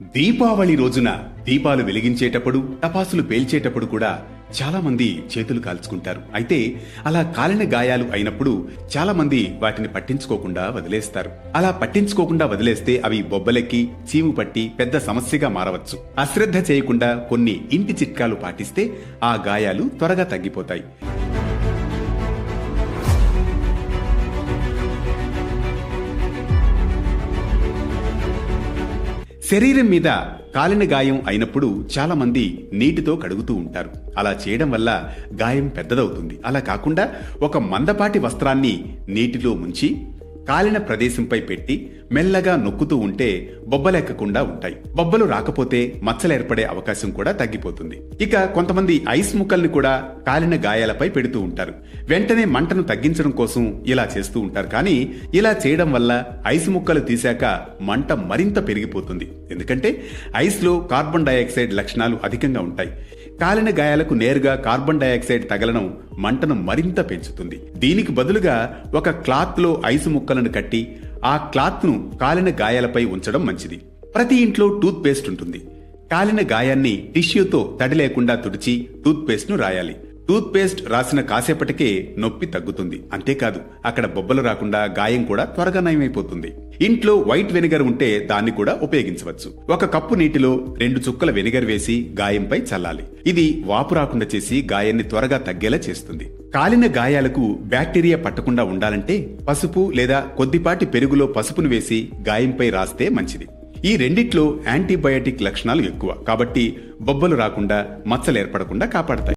దీపావళి రోజున దీపాలు వెలిగించేటప్పుడు టపాసులు పేల్చేటప్పుడు కూడా చాలా మంది చేతులు కాల్చుకుంటారు. అయితే అలా కాలిన గాయాలు అయినప్పుడు చాలా మంది వాటిని పట్టించుకోకుండా వదిలేస్తారు. అలా పట్టించుకోకుండా వదిలేస్తే అవి బొబ్బలెక్కి చీము పట్టి పెద్ద సమస్యగా మారవచ్చు. అశ్రద్ధ చేయకుండా కొన్ని ఇంటి చిట్కాలు పాటిస్తే ఆ గాయాలు త్వరగా తగ్గిపోతాయి. శరీరం మీద కాలిన గాయం అయినప్పుడు చాలా మంది నీటితో కడుగుతూ ఉంటారు. అలా చేయడం వల్ల గాయం పెద్దదవుతుంది. అలా కాకుండా ఒక మందపాటి వస్త్రాన్ని నీటిలో ముంచి కాలిన ప్రదేశంపై పెట్టి మెల్లగా నొక్కుతూ ఉంటే బొబ్బలెక్కకుండా ఉంటాయి. బొబ్బలు రాకపోతే మచ్చలు ఏర్పడే అవకాశం కూడా తగ్గిపోతుంది. ఇక కొంతమంది ఐస్ ముక్కల్ని కూడా కాలిన గాయాలపై పెడుతూ ఉంటారు. వెంటనే మంటను తగ్గించడం కోసం ఇలా చేస్తూ ఉంటారు. కానీ ఇలా చేయడం వల్ల ఐస్ ముక్కలు తీశాక మంట మరింత పెరిగిపోతుంది. ఎందుకంటే ఐస్లో కార్బన్ డైఆక్సైడ్ లక్షణాలు అధికంగా ఉంటాయి. కాలిన గాయాలకు నేరుగా కార్బన్ డయాక్సైడ్ తగలడం మంటను మరింత పెంచుతుంది. దీనికి బదులుగా ఒక క్లాత్లో ఐసు ముక్కలను కట్టి ఆ క్లాత్ను కాలిన గాయాలపై ఉంచడం మంచిది. ప్రతి ఇంట్లో టూత్ పేస్ట్ ఉంటుంది. కాలిన గాయాన్ని టిష్యూతో తడి లేకుండా తుడిచి టూత్ పేస్ట్ను రాయాలి. టూత్ పేస్ట్ రాసిన కాసేపటికే నొప్పి తగ్గుతుంది. అంతేకాదు అక్కడ బొబ్బలు రాకుండా గాయం కూడా త్వరగా నయమైపోతుంది. ఇంట్లో వైట్ వెనిగర్ ఉంటే దాన్ని కూడా ఉపయోగించవచ్చు. ఒక కప్పు నీటిలో రెండు చుక్కల వెనిగర్ వేసి గాయంపై చల్లాలి. ఇది వాపు రాకుండా చేసి గాయాన్ని త్వరగా తగ్గేలా చేస్తుంది. కాలిన గాయాలకు బ్యాక్టీరియా పట్టకుండా ఉండాలంటే పసుపు లేదా కొద్దిపాటి పెరుగులో పసుపును వేసి గాయంపై రాస్తే మంచిది. ఈ రెండిట్లో యాంటీబయాటిక్ లక్షణాలు ఎక్కువ. కాబట్టి బొబ్బలు రాకుండా మచ్చలు ఏర్పడకుండా కాపాడతాయి.